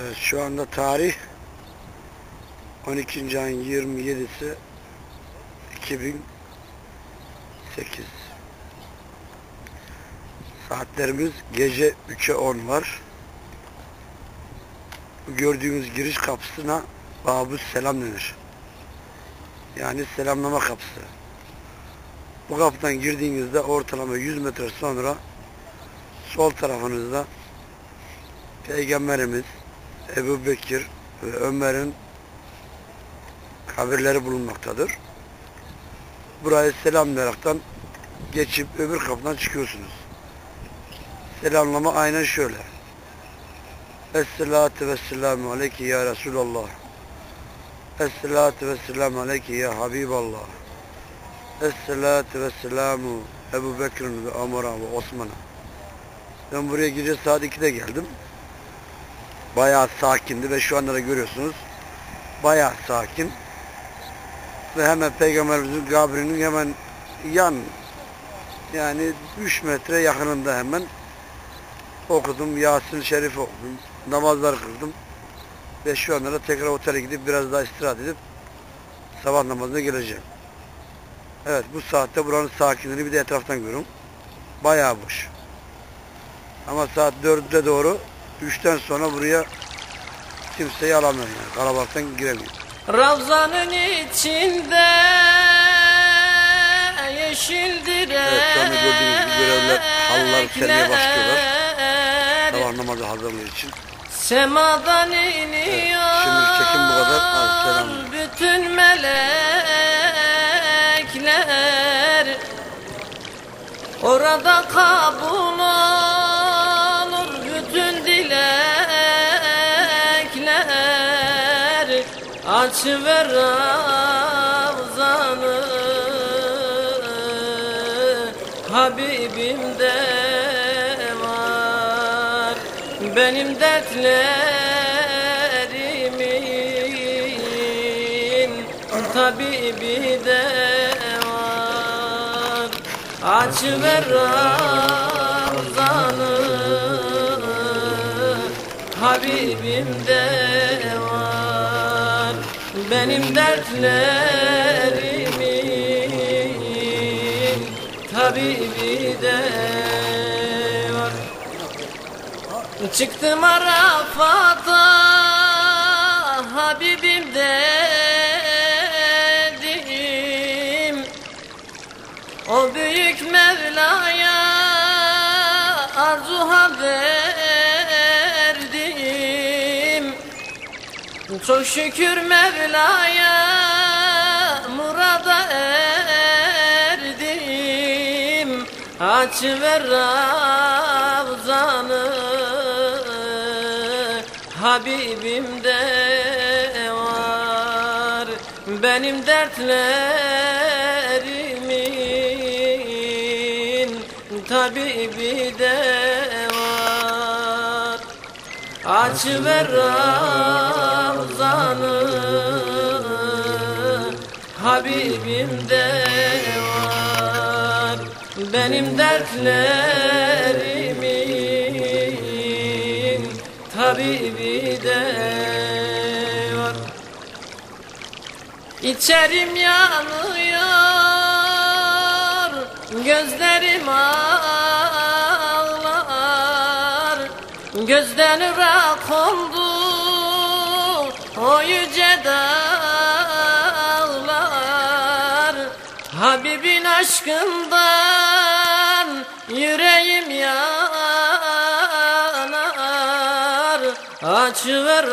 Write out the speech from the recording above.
Evet, şu anda tarih 12. ayın 27'si 2008 Saatlerimiz gece 3'e 10 var. Bu gördüğünüz giriş kapısına Babus Selam denir. Yani selamlama kapısı. Bu kapıdan girdiğinizde ortalama 100 metre sonra sol tarafınızda Peygamberimiz Ebu Bekir ve Ömer'in kabirleri bulunmaktadır. Burayı selamlayaraktan geçip öbür kapıdan çıkıyorsunuz. Selamlama aynen şöyle. Esselatu vesselamu aleyke ya Resulallah. Esselatu vesselamu aleyke ya Habiballah. Esselatu vesselamu Ebu Bekir'in ve Ömer'e ve Osman'a. Ben buraya gece saat 2'de geldim. Bayağı sakindi ve şu anda da görüyorsunuz. Bayağı sakin. Ve hemen Peygamberimizin kabrinin hemen yan yani 3 metre yakınında hemen okudum. Yasin Şerif okudum. Namazlar kıldım. Ve şu anda da tekrar otele gidip biraz daha istirahat edip sabah namazına geleceğim. Evet bu saatte buranın sakinliğini bir de etraftan görüyorum. Bayağı boş. Ama saat 4'e doğru 3'ten sonra buraya kimseyi alamıyor yani. Kalabalıktan giremiyor. Ravzanın içinde yeşildir Evet, şu anda gördüğünüz gibi görevliler halıları sermeye başlıyorlar. Sabah namazı hazırlığı için. Semadan iniyor şimdilik çekim bu kadar. Hadi selam. Bütün melekler Orada kabul olur Aç ver Ravzanı Habibimde var. Benim dertlerimin Tabibi de var. Aç ver Ravzanı Habibimde var Benim dertlerimin. Tabibi de var. Çıktım Arafat'a Habibim dedim. O büyük Mevla'ya arzuha verdim Çok şükür Mevla'ya murada erdim. Aç ver Ravzanı Habibimde var. Benim dertlerimin Tabibi de Aç ver Ravzanı Habibimde var. Benim dertlerimin Tabibi de var. İçerim yanıyor Gözlerim ağlar Gözden ırak oldu O yüce dağlar. Habibin aşkından Yüreğim yanar. Aç ver